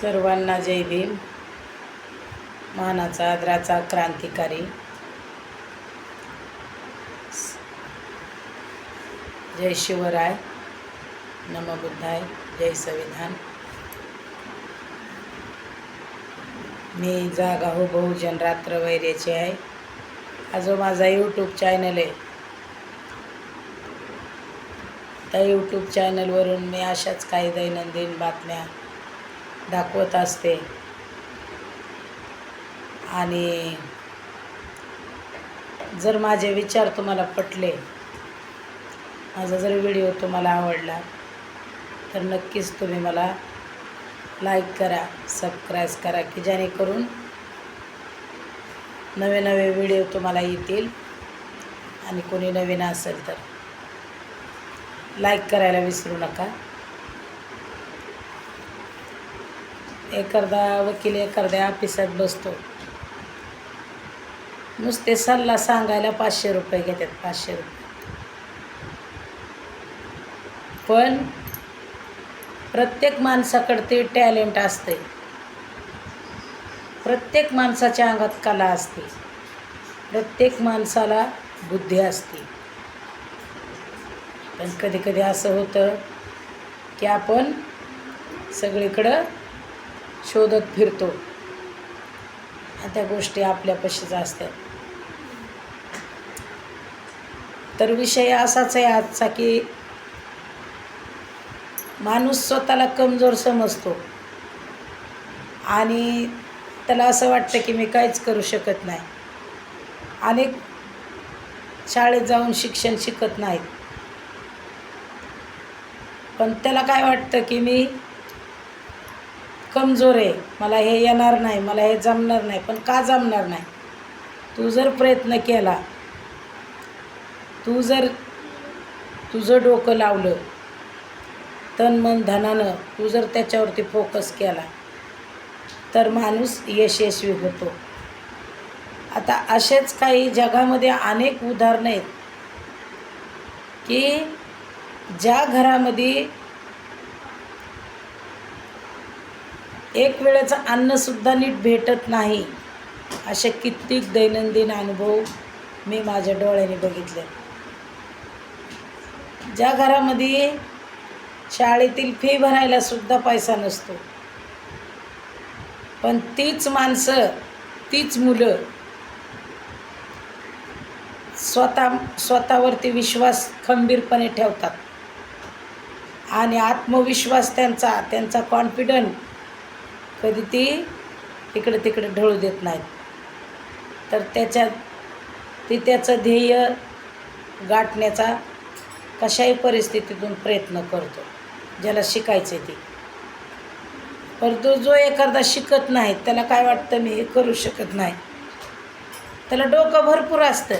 सर्वांना जय भीम. मानाचा आदराचा क्रांतिकारी. जय शिवराय. नमबुद्धाय जय संविधान. मी जागा हो बहुजन रात्र वैर्याची आहे. हा जो माझा यूट्यूब चॅनल आहे. त्या यूट्यूब चॅनलवरून मी अशाच काही दैनंदिन बातम्या दाखवत असते. आणि जर माझे विचार तुम्हाला पटले माझा जर व्हिडिओ तुम्हाला आवडला तर नक्कीच तुम्ही मला लाईक करा सबस्क्राईब करा की जेणेकरून नवे नवे व्हिडिओ तुम्हाला येतील आणि कोणी नवीन असेल तर. लाईक करायला विसरू नका. एखादा वकील एखाद्या ऑफिसात बसतो. नुसते सल्ला सांगायला पाचशे रुपये घेतात पाचशे रुपये. पण प्रत्येक माणसाकडे ते टॅलेंट असते प्रत्येक माणसाच्या अंगात कला असते. प्रत्येक माणसाला बुद्धी असते. पण कधी कधी असं होतं की आपण सगळीकडं शोधत फिरतो. आणि त्या गोष्टी आपल्यापाशीच असतात. तर विषय असाच आहे आजचा की माणूस स्वतःला कमजोर समजतो. आणि त्याला असं वाटतं की मी काहीच करू शकत नाही. अनेक शाळेत जाऊन शिक्षण शिकत नाहीत पण त्याला काय वाटतं की मी कमजोर आहे. मला हे येणार नाही मला हे जमणार नाही पण का जमणार नाही? तू जर प्रयत्न केला तू जर तुझं डोकं लावलं तन मन धनानं तू जर त्याच्यावरती फोकस केला तर माणूस यशस्वी होतो. आता असेच काही जगामध्ये अनेक उदाहरणं आहेत की ज्या घरामध्ये एक वेळेचं अन्नसुद्धा नीट भेटत नाही असे कित्येक दैनंदिन अनुभव मी माझ्या डोळ्याने बघितले. ज्या घरामध्ये शाळेतील फी भरायला सुद्धा पैसा नसतो. पण तीच माणसं तीच मुलं स्वतः स्वतःवरती विश्वास खंबीरपणे ठेवतात. आणि आत्मविश्वास त्यांचा त्यांचा कॉन्फिडंट कधी ती इकडे तिकडे ढळू देत नाहीत तर त्याच्या ती त्याचं ध्येय गाठण्याचा कशाही परिस्थितीतून प्रयत्न करतो. ज्याला शिकायचं ती. परंतु जो एखादा शिकत नाही त्याला काय वाटतं मी हे करू शकत नाही. त्याला डोकं भरपूर असतं.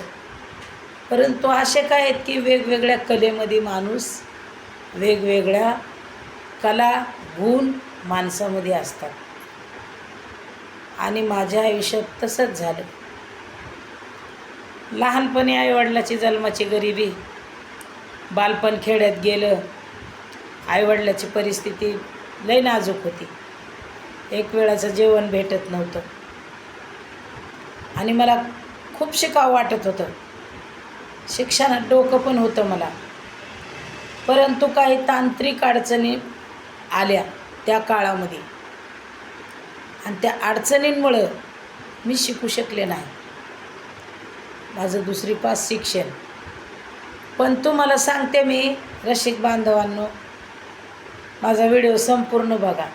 परंतु असे काय आहेत की वेगवेगळ्या कलेमध्ये माणूस वेगवेगळ्या कला गुण माणसामध्ये असतात. आणि माझ्या आयुष्यात तसंच झालं. लहानपणी आईवडिलाची जन्माची गरिबी बालपण खेड्यात गेलं आईवडिलाची परिस्थिती लई नाजूक होती. एक वेळाचं जेवण भेटत नव्हतं. आणि मला खूप शिकावं वाटत होतं. शिक्षणात डोकं पण होतं मला. परंतु काही तांत्रिक अडचणी आल्या त्या काळामध्ये. आणि त्या अडचणींमुळं मी शिकू शकले नाही. माझं दुसरी पास शिक्षण. पण तुम्हाला सांगते मी रसिक बांधवांनो माझा व्हिडिओ संपूर्ण बघा.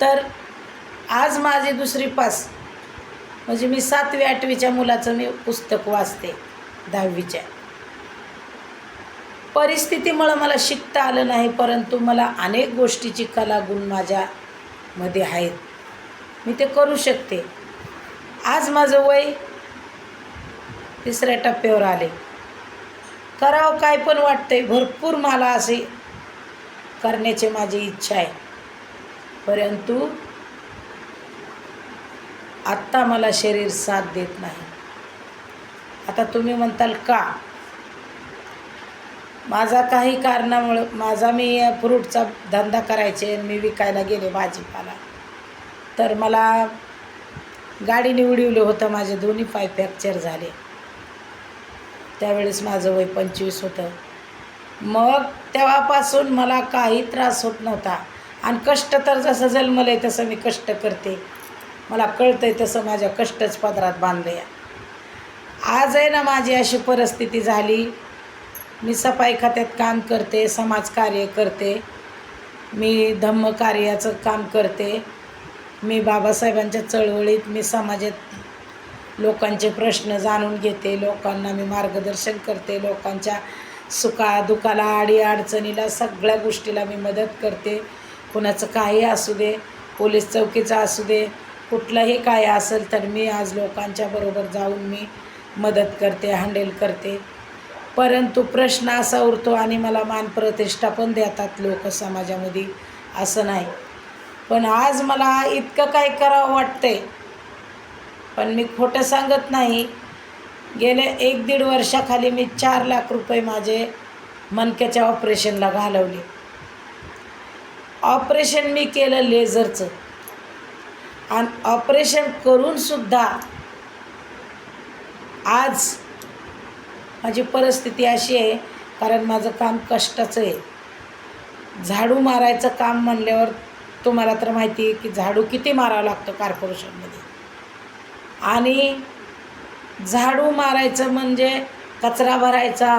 तर आज माझी दुसरी पास. म्हणजे मी सातवी आठवीच्या मुलाचं मी पुस्तक वाचते दहावीच्या. परिस्थितीमुळं मला शिकता आलं नाही परंतु मला अनेक गोष्टीची कला गुण माझ्यामध्ये आहेत. मी ते करू शकते. आज माझं वय तिसऱ्या टप्प्यावर आले. करावं काय पण वाटतंय भरपूर मला असे करण्याची माझी इच्छा आहे. परंतु आत्ता मला शरीर साथ देत नाही. आता तुम्ही म्हणताल का? माझा काही कारणामुळं माझा मी फ्रूटचा धंदा करायचे आणि मी विकायला गेले भाजीपाला. तर मला गाडीने उडवलं होतं माझे दोन्ही पाय फ्रॅक्चर झाले. त्यावेळेस माझं वय पंचवीस होतं. मग तेव्हापासून मला काही त्रास होत नव्हता. आणि कष्ट तर जसं जन्मलं आहे तसं मी कष्ट करते. मला कळतं आहे तसं माझ्या कष्टच पदरात बांधलं आहे आज आहे ना माझी अशी परिस्थिती झाली. मी सफाई खात्यात काम करते समाजकार्य करते. मी धम्मकार्याचं काम करते. मी बाबासाहेबांच्या चळवळीत मी समाजात लोकांचे प्रश्न जाणून घेते. लोकांना मी मार्गदर्शन करते. लोकांच्या सुखा दुखाला आडी अडचणीला सगळ्या गोष्टीला मी मदत करते. कुणाचं काही असू दे पोलीस चौकीचं असू दे कुठलंही काय असेल तर मी आज लोकांच्या बरोबर जाऊन मी मदत करते हँडल करते. परंतु प्रश्न असा उरतो आणि मला मानप्रतिष्ठा पण देतात लोक समाजामध्ये असं नाही. पण आज मला इतकं काय करावं वाटतंय पण मी खोटं सांगत नाही. गेले एक दीड वर्षाखाली मी चार लाख रुपये माझे मनक्याच्या ऑपरेशनला घालवले. ऑपरेशन मी केलं लेझरचं. आणि ऑपरेशन करूनसुद्धा आज माझी परिस्थिती अशी आहे कारण माझं काम कष्टाचं आहे. झाडू मारायचं काम म्हणल्यावर तुम्हाला तर माहिती आहे की झाडू किती मारावं लागतं कॉर्पोरेशनमध्ये आणि झाडू मारायचं म्हणजे कचरा भरायचा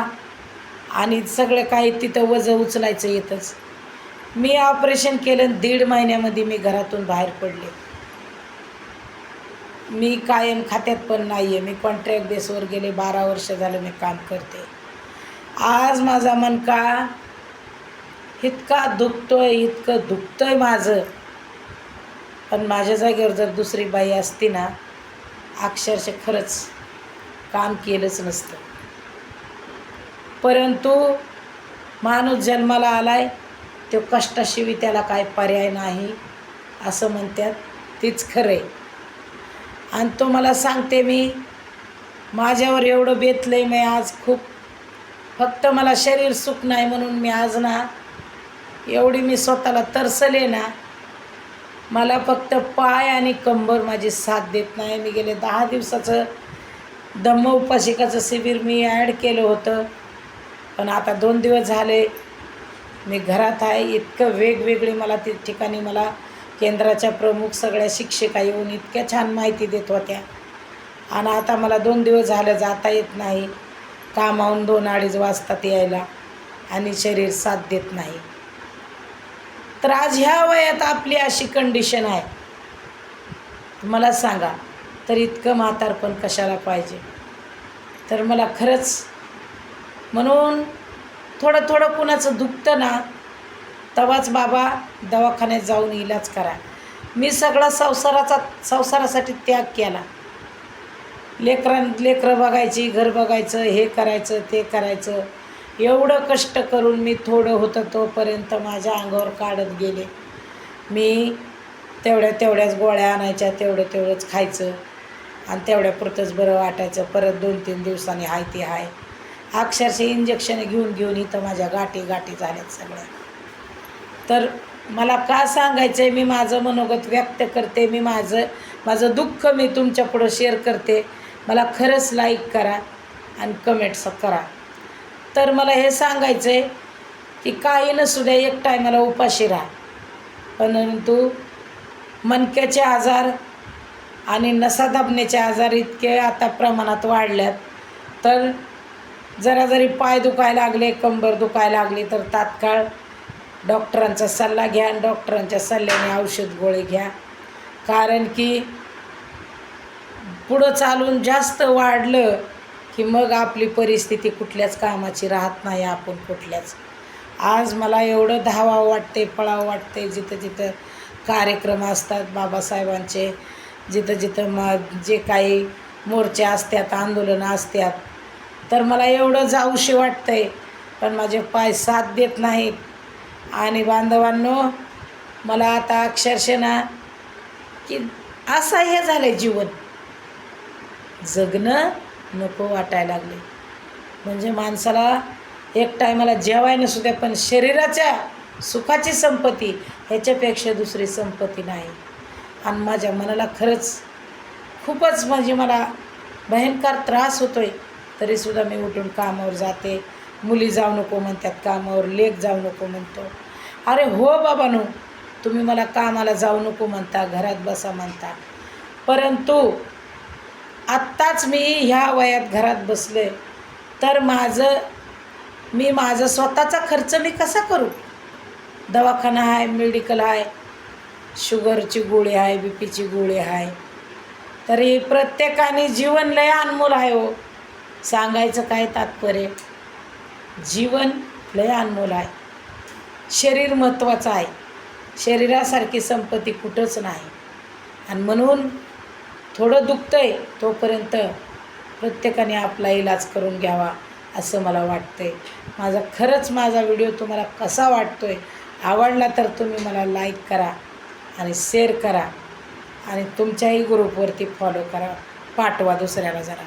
आणि सगळं काही तिथं वजं उचलायचं येतंच. मी ऑपरेशन केलं दीड महिन्यामध्ये मी घरातून बाहेर पडले. मी कायम खात्यात पण नाही आहे मी कॉन्ट्रॅक्ट बेसवर गेले. बारा वर्ष झालं मी काम करते. आज माझा मन का? इतका दुखतोय इतकं दुखतंय माझं. पण माझ्या जागेवर जर दुसरी बाई असती ना अक्षरशः खरंच काम केलंच नसतं. परंतु माणूस जन्माला आलाय तो कष्टाशिवाय त्याला काय पर्याय नाही असं म्हणतात. तीच खरं आहे आणि तो मला सांगते मी माझ्यावर एवढं बेतलं आहे मी आज खूप. फक्त मला शरीर सुख नाही म्हणून मी आज ना एवढी मी स्वतःला तरसले ना मला फक्त पाय आणि कंबर माझी साथ देत नाही. मी गेले दहा दिवसाचं धम्म उपाशिकाचं शिबिर मी ॲड केलं होतं. पण आता दोन दिवस झाले मी घरात आहे इतकं वेगवेगळी मला ती ठिकाणी मला केंद्राच्या प्रमुख सगळ्या शिक्षिका येऊन इतक्या छान माहिती देत होत्या. आणि आता मला दोन दिवस झालं जाता येत नाही. कामावून दोन अडीच वाजतात यायला आणि शरीर साथ देत नाही. तर आज ह्या वयात आपली अशी कंडिशन आहे. मला सांगा तर इतकं म्हातारपण कशाला पाहिजे? तर मला खरंच म्हणून थोडं थोडं कुणाचं दुखतं ना तेव्हाच बाबा दवाखान्यात जाऊन इलाज करा. मी सगळा संसाराचा संसारासाठी त्याग केला. लेकरां लेकरं बघायची घर बघायचं हे करायचं ते करायचं. एवढं कष्ट करून मी थोडं होतं तोपर्यंत माझ्या अंगावर काढत गेले. मी तेवढ्या तेवढ्याच गोळ्या आणायच्या तेवढं तेवढंच खायचं. आणि तेवढ्यापुरतंच बरं वाटायचं. परत दोन तीन दिवसांनी हाय ते हाय. अक्षरशः इंजेक्शन घेऊन घेऊन इथं माझ्या गाठी गाठी झाल्यात सगळ्या. तर मला का सांगायचं आहे मी माझं मनोगत व्यक्त करते मी माझं माझं दुःख मी तुमच्या पुढं शेअर करते. मला खरंच लाईक करा आणि कमेंट्स करा. तर मला हे सांगायचं आहे की काही नसू द्या एक टायमाला उपाशी राहा. परंतु मनक्याचे आजार आणि नसा दाबण्याचे आजार इतके आता प्रमाणात वाढल्यात. तर जरा जरी पाय दुखायला लागले कंबर दुखायला लागली तर तात्काळ डॉक्टरांचा सल्ला घ्या आणि डॉक्टरांच्या सल्ल्याने औषध गोळे घ्या. कारण की पुढं चालून जास्त वाढलं की मग आपली परिस्थिती कुठल्याच कामाची राहत नाही आपण कुठल्याच. आज मला एवढं धावावं वाटते पळावं वाटते जिथं जिथं कार्यक्रम असतात बाबासाहेबांचे जिथं जिथं मग जे काही मोर्चे असतात आंदोलनं असतात तर मला एवढं जाऊशी वाटतं आहे पण माझे पाय साथ देत नाहीत. आणि बांधवांनो मला आता अक्षरशः ना की असं हे झालं आहे जीवन. जगणं नको वाटायला लागले म्हणजे माणसाला एक टायमाला जेवायला सुद्धा पण शरीराच्या सुखाची संपत्ती ह्याच्यापेक्षा दुसरी संपत्ती नाही. आणि माझ्या मनाला खरंच खूपच म्हणजे मला भयंकर त्रास होतो आहे तरीसुद्धा मी उठून कामावर जाते. मुली जाऊ नको म्हणतात कामावर लेक जाऊ नको म्हणतो. अरे हो बाबानो तुम्ही मला कामाला जाऊ नको म्हणता घरात बसा म्हणता. परंतु आत्ताच मी ह्या वयात घरात बसले तर माझं मी माझं स्वतःचा खर्च मी कसा करू? दवाखाना आहे मेडिकल आहे शुगरची गोळी आहे बी पीची गोळी आहे तरी प्रत्येकाने जीवन लय अनमोल आहे हो. सांगायचं काय तात्पर्य? जीवन लय अनमोल आहे. शरीर महत्त्वाचं आहे. शरीरासारखी संपत्ती कुठंच नाही. आणि म्हणून थोडं दुखतं आहे तोपर्यंत प्रत्येकाने आपला इलाज करून घ्यावा असं मला वाटतंय. माझा खरंच माझा व्हिडिओ तुम्हाला कसा वाटतो आहे आवडला तर तुम्ही मला लाईक करा आणि शेअर करा. आणि तुमच्याही ग्रुपवरती फॉलो करा. पाठवा दुसऱ्याला जरा.